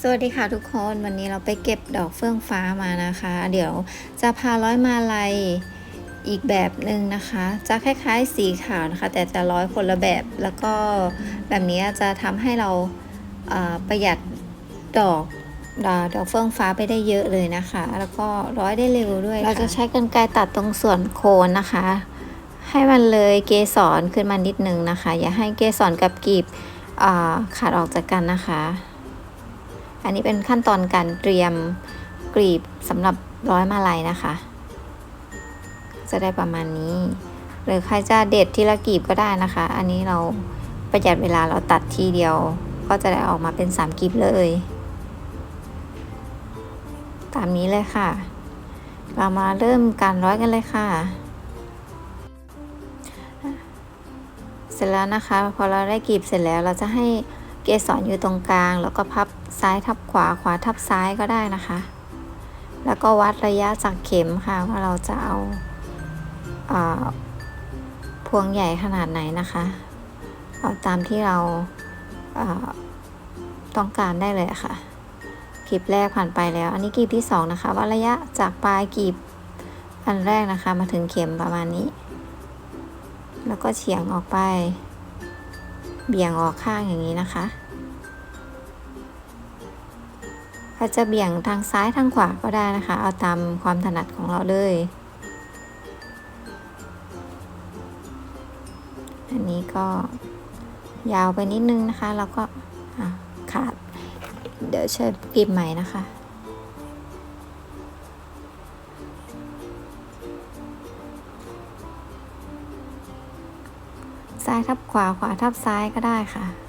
สวัสดีค่ะทุกคนวันนี้เราไปเก็บดอกเฟื่องฟ้ามานะคะ เดี๋ยวจะพาร้อยมาลัยอีกแบบหนึ่งนะคะ จะคล้ายๆสีขาวนะคะ แต่จะร้อยคนละแบบแล้วก็แบบนี้จะทำให้เราเอ่อประหยัดดอกดอกดอกเฟื่องฟ้าไปได้เยอะเลยนะคะ แล้วก็ร้อยได้เร็วด้วย เราจะใช้กรรไกรตัดตรงส่วนโคนนะคะ ให้มันเลยเกสรขึ้นมานิดนึงนะคะ อย่าให้เกสรกับกลีบขาดออกจากกันนะคะ อันนี้เป็นขั้นตอนการเตรียมกลีบสำหรับร้อยมาลัยนะคะ จะได้ประมาณนี้ หรือใครจะเด็ดทีละกลีบก็ได้นะคะ อันนี้เราประหยัดเวลาเราตัดทีเดียว ก็จะได้ออกมาเป็นสามกลีบเลย ตามนี้เลยค่ะ เรามาเริ่มการร้อยกันเลยค่ะเสร็จแล้วนะคะ พอเราได้กลีบเสร็จแล้วเราจะให้เกสรอยู่ตรงกลาง แล้วก็พับ ซ้ายทับขวาขวาทับซ้ายก็ได้นะคะ แล้วก็วัดระยะจากเข็มค่ะว่าเราจะเอาอาพวงใหญ่ขนาดไหนนะคะ เอาตามที่เราาต้องการได้เลยค่ะ กลีบแรกผ่านไปแล้ว อันนี้กลีบที่สองนะคะวัดระยะจากปลายกลีบอันแรกนะคะมาถึงเข็มประมาณนี้ แล้วก็เฉียงออกไป เบี่ยงออกข้างอย่างนี้นะคะ็จะเบี่ยงทางซ้ายทางขวาก็ได้นะคะ เอาตามความถนัดของเราเลย อันนี้ก็ยาวไปนิดนึงนะคะ แล้วก็ขาด เดี๋ยวใช้กรีบใหม่นะคะซ้ายทับขวาขวาทับซ้ายก็ได้ค่ะ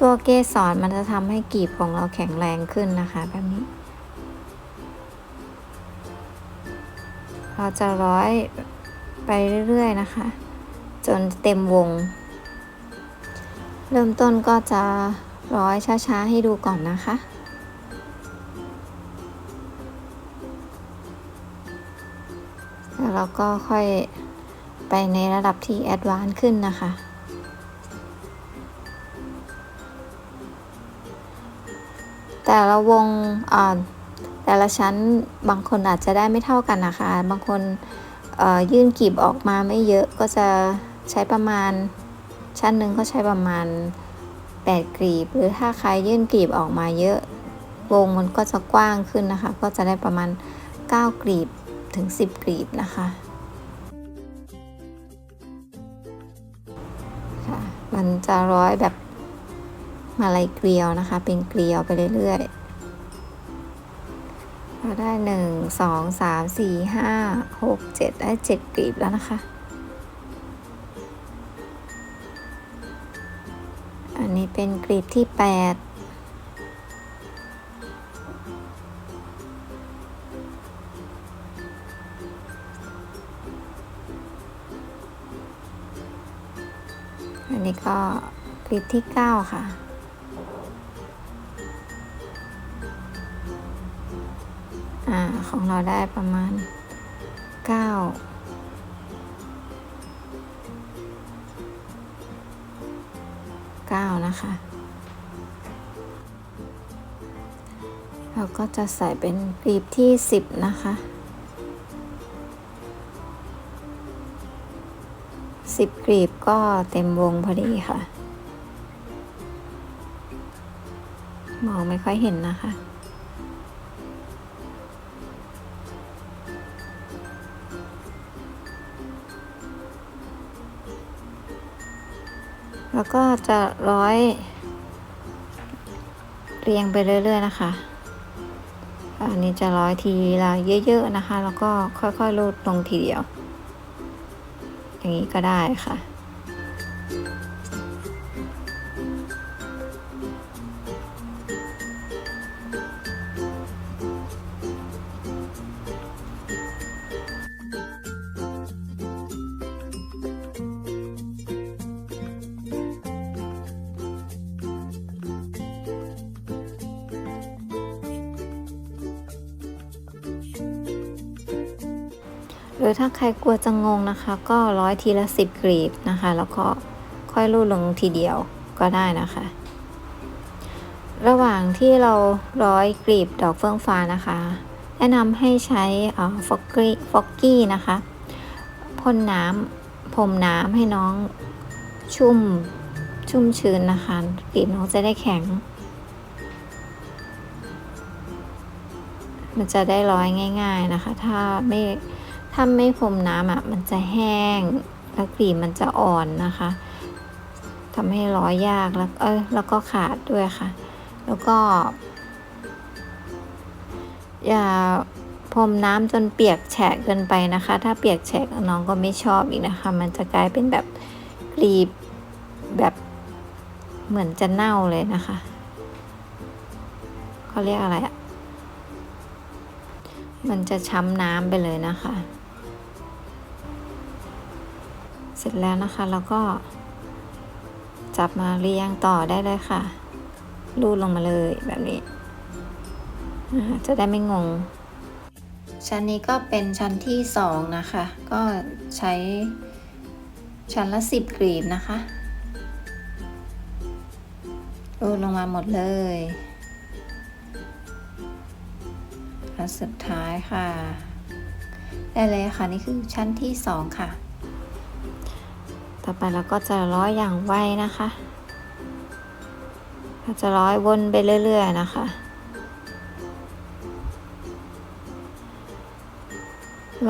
ตัวเกสรมันจะทำให้กีบของเราแข็งแรงขึ้นนะคะแบบนี้ เราจะร้อยไปเรื่อยๆนะคะ จนเต็มวง เริ่มต้นก็จะร้อยช้าๆ ให้ดูก่อนนะคะแล้วเราก็ค่อยไปในระดับที่แอดวานซ์ขึ้นนะคะ แต่ละวงแต่ละชั้นบางคนอาจจะได้ไม่เท่ากันนะคะ บางคนยื่นกีบออกมาไม่เยอะก็จะใช้ประมาณชั้นหนึ่งก็ใช้ประมาณ 8กลีบ หรือถ้าใครยื่นกลีบออกมาเยอะวงมันก็จะกว้างขึ้นนะคะ ก็จะได้ประมาณ 9กลีบถึง 10กลีบนะคะค่ะมันจะร้อยแบบ มาลายเกลียวนะคะ เป็นเกลียวไปเรื่อยๆเราได้หนึ่งสองสามสี่ห้าหกเจ็ดได้เจ็ดกลีบแล้วนะคะ อันนี้เป็นกลีบที่แปดอันนี้ก็คลิปที่ 9 ค่ะ อ่าของเราได้ประมาณ 9 9 นะคะ เราก็จะใส่เป็นกลีบที่ 10 นะคะสิบกลีบก็เต็มวงพอดีค่ะ มองไม่ค่อยเห็นนะคะ แล้วก็จะร้อยเรียงไปเรื่อย ๆ นะคะ อันนี้จะร้อยทีละเยอะ ๆ นะคะ แล้วก็ค่อยๆลูดลงทีเดียว อย่างนี้ก็ได้ค่ะ รือถ้าใครกลัวจะงงนะคะ ก็ร้อยทีละสิบกรีบนะคะ แล้วก็ค่อยรูดลงทีเดียวก็ได้นะคะ ระหว่างที่เราร้อยกลีบดอกเฟื่องฟ้านะคะ แนะนำให้ใช้ฟอกกี้ฟอกกี้นะคะพ่นน้ำพรมน้ำให้น้องชุ่มชุ่มชื้นนะคะกลีบน้องจะได้แข็ง มันจะได้ร้อยง่าย ๆนะคะ ถ้าไม่ ถ้าไม่พรมน้ำอะมันจะแห้ง แล้วกลีบมันจะอ่อนนะคะทำให้ร้อยยากแล้วเออแล้วก็ขาดด้วยค่ะ แล้วก็ อย่าพรมน้ำจนเปียกแฉะเกินไปนะคะ ถ้าเปียกแฉะน้องก็ไม่ชอบอีกนะคะ มันจะกลายเป็นแบบกรีบแบบเหมือนจะเน่าเลยนะคะเขาเรียกอะไรอะมันจะช้ำน้ำไปเลยนะคะ เสร็จแล้วนะคะแล้วก็ จับมาเรียงต่อได้เลยค่ะรูดลงมาเลยแบบนี้ จะได้ไม่งง ชั้นนี้ก็เป็นชั้นที่สองนะคะ ก็ใช้ชั้นละสิบกรีบนะคะรูดลงมาหมดเลยอันสุดท้ายค่ะ ได้เลยค่ะ นี่คือชั้นที่สองค่ะ ต่อไปเราก็จะร้อยอย่างไวนะคะเราจะร้อยวนไปเรื่อย ๆ นะคะ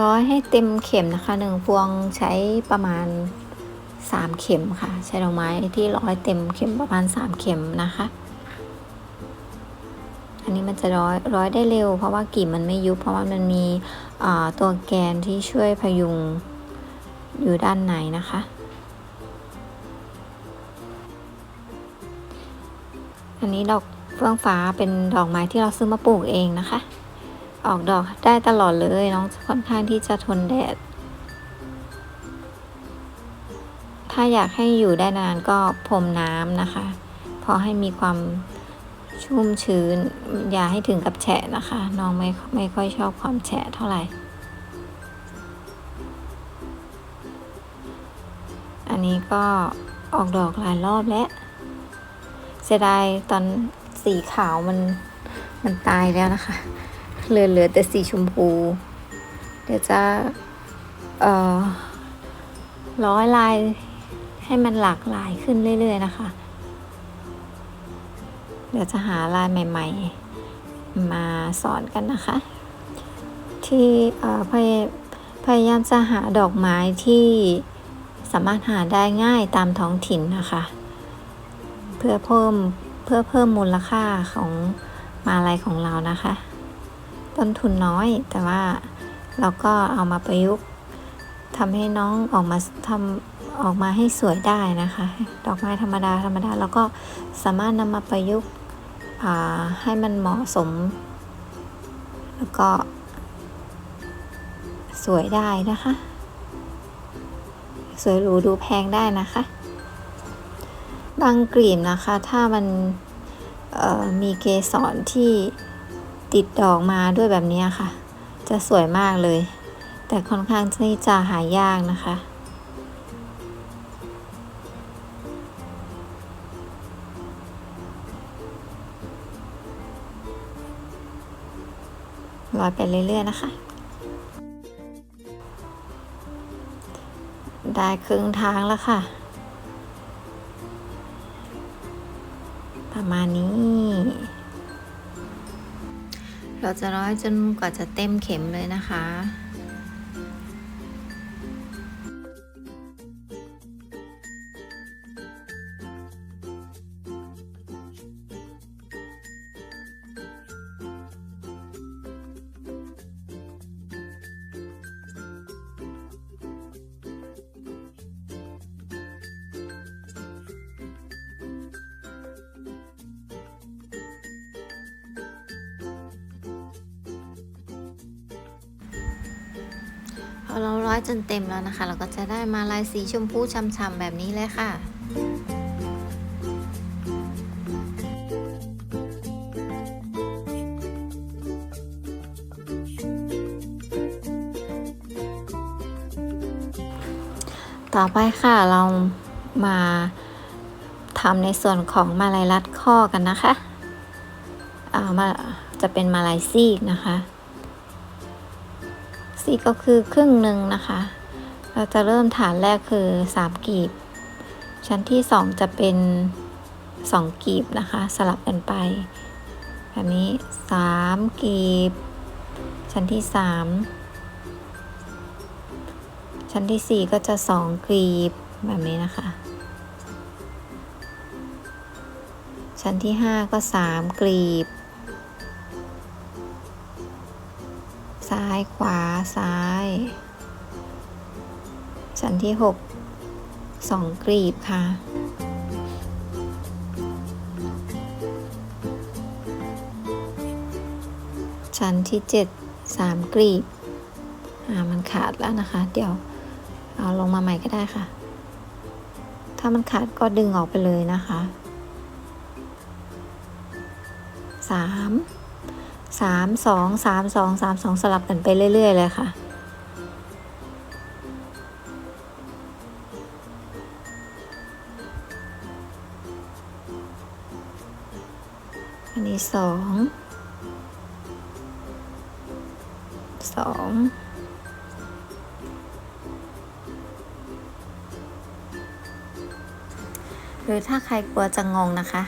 ร้อยให้เต็มเข็มนะคะหนึ่งพวงใช้ประมาณสามเข็มค่ะ ใช้ดอกไม้ที่ร้อยเต็มเข็มประมาณสามเข็มนะคะ อันนี้มันจะร้อยร้อยได้เร็ว เพราะว่ากิ่มมันไม่ยุบเพราะว่ามันมีตัวแกนที่ช่วยพยุงอยู่ด้านในนะคะ อันนี้ดอกเฟื่องฟ้าเป็นดอกไม้ที่เราซื้อมาปลูกเองนะคะ ออกดอกได้ตลอดเลยน้องค่อนข้างที่จะทนแดด ถ้าอยากให้อยู่ได้นานก็พรมน้ำนะคะ พอให้มีความชุ่มชื้น อย่าให้ถึงกับแฉะนะคะ น้องไม่ไม่ค่อยชอบความแฉะเท่าไหร่ อันนี้ก็ออกดอกหลายรอบแล้ว เสียดายตอนสีขาวมันมันตายแล้วนะคะ เหลือเหลือแต่สีชมพู เดี๋ยวจะเอ่อร้อยลายให้มันหลากหลายขึ้นเรื่อย ๆ นะคะ เดี๋ยวจะหาลายใหม่ ๆ มาสอนกันนะคะ ที่พยพยายามจะหาดอกไม้ที่สามารถหาได้ง่ายตามท้องถิ่นนะคะ เพื่อเพิ่มเพื่อเพิ่มมูลค่าของมาลัยของเรานะคะ ต้นทุนน้อยแต่ว่าเราก็เอามาประยุกต์ทำให้น้องออกมาทำออกมาให้สวยได้นะคะ ดอกไม้ธรรมดาธรรมดาแล้วก็สามารถนำมาประยุกต์ให้มันเหมาะสม แล้วก็ สวยได้นะคะ สวยหรูดูแพงได้นะคะ บางกลีบนะคะ ถ้ามันมีเกสรที่ติดดอกมาด้วยแบบนี้ค่ะ จะสวยมากเลย แต่ค่อนข้างที่จะหายากนะคะลอยไปเรื่อย ๆ นะคะ ได้ครึ่งทางแล้วค่ะ ประมาณนี้ เราจะร้อยจนกว่าจะเต็มเข็มเลยนะคะ พอเราร้อยจนเต็มแล้วนะคะ เราก็จะได้มาลายสีชมพูช่ำๆแบบนี้เลยค่ะต่อไปค่ะเรามาทำในส่วนของมาลายรัดข้อกันนะคะอ่ามาจะเป็นมาลายซีกนะคะ ซีกก็คือครึ่งหนึ่งนะคะ เราจะเริ่มฐานแรกคือสามกีบ ชั้นที่สองจะเป็นสองกีบนะคะ สลับกันไป แบบนี้สามกีบ ชั้นที่สามชั้นที่สี่ก็จะสองกีบ แบบนี้นะคะ ชั้นที่ห้าก็สามกลีบายขวาซ้ายชั้นที่หกสองกลีบค่ะ ชั้นที่เจ็ดสามกลีบ อ่า มันขาดแล้วนะคะ เดี๋ยว เอาลงมาใหม่ก็ได้ค่ะ ถ้ามันขาดก็ดึงออกไปเลยนะคะสาม สามสองสามสองสามสองสลับกันไปเรื่อย ๆ เลยค่ะ อันนี้สองสองหรือถ้าใครกลัวจะงงนะคะ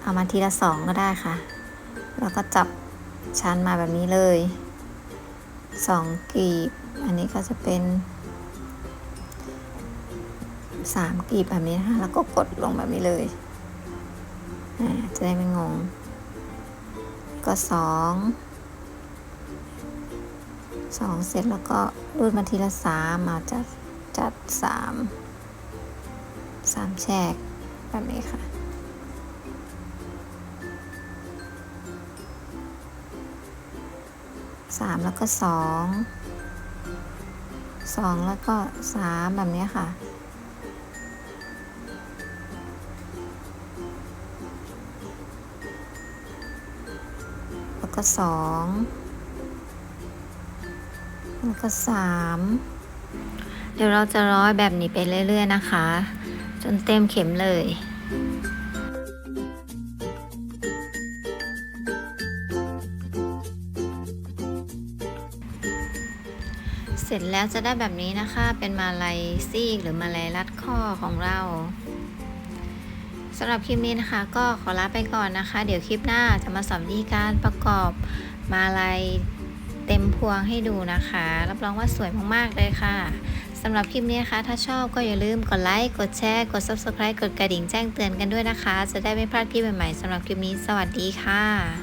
เอามาทีละสองก็ได้ค่ะ แล้วก็จับ ชั้นมาแบบนี้เลยสองกีบ อันนี้ก็จะเป็นสามกีบแบบนี้นะคะแล้วก็กดลงแบบนี้เลยอ่าจะได้ไม่งง ก็สองสองเสร็จแล้วก็รูดมาทีละสามมาจัดจัดสามสามแฉกแบบนี้ค่ะ สามแล้วก็สองสองแล้วก็สามแบบนี้ค่ะ แล้วก็สองแล้วก็สามเดี๋ยวเราจะร้อยแบบนี้ไปเรื่อย ๆ นะคะ จนเต็มเข็มเลย ร็จแล้วจะได้แบบนี้นะคะ เป็นมาลัยซีกหรือมาลัยรัดข้อของเราสำหรับคลิปนี้นะคะ ก็ขอลาไปก่อนนะคะ เดี๋ยวคลิปหน้าจะมาสอนวิธีการประกอบมาลัยเต็มพวงให้ดูนะคะ รับรองว่าสวยมากๆเลยค่ะสำหรับคลิปนี้นะคะ ถ้าชอบก็อย่าลืมกดไลค์กดแชร์กด subscribe กดกระดิ่งแจ้งเตือนกันด้วยนะคะ จะได้ไม่พลาดคลิปใหม่ๆสำหรับคลิปนี้ สวัสดีค่ะ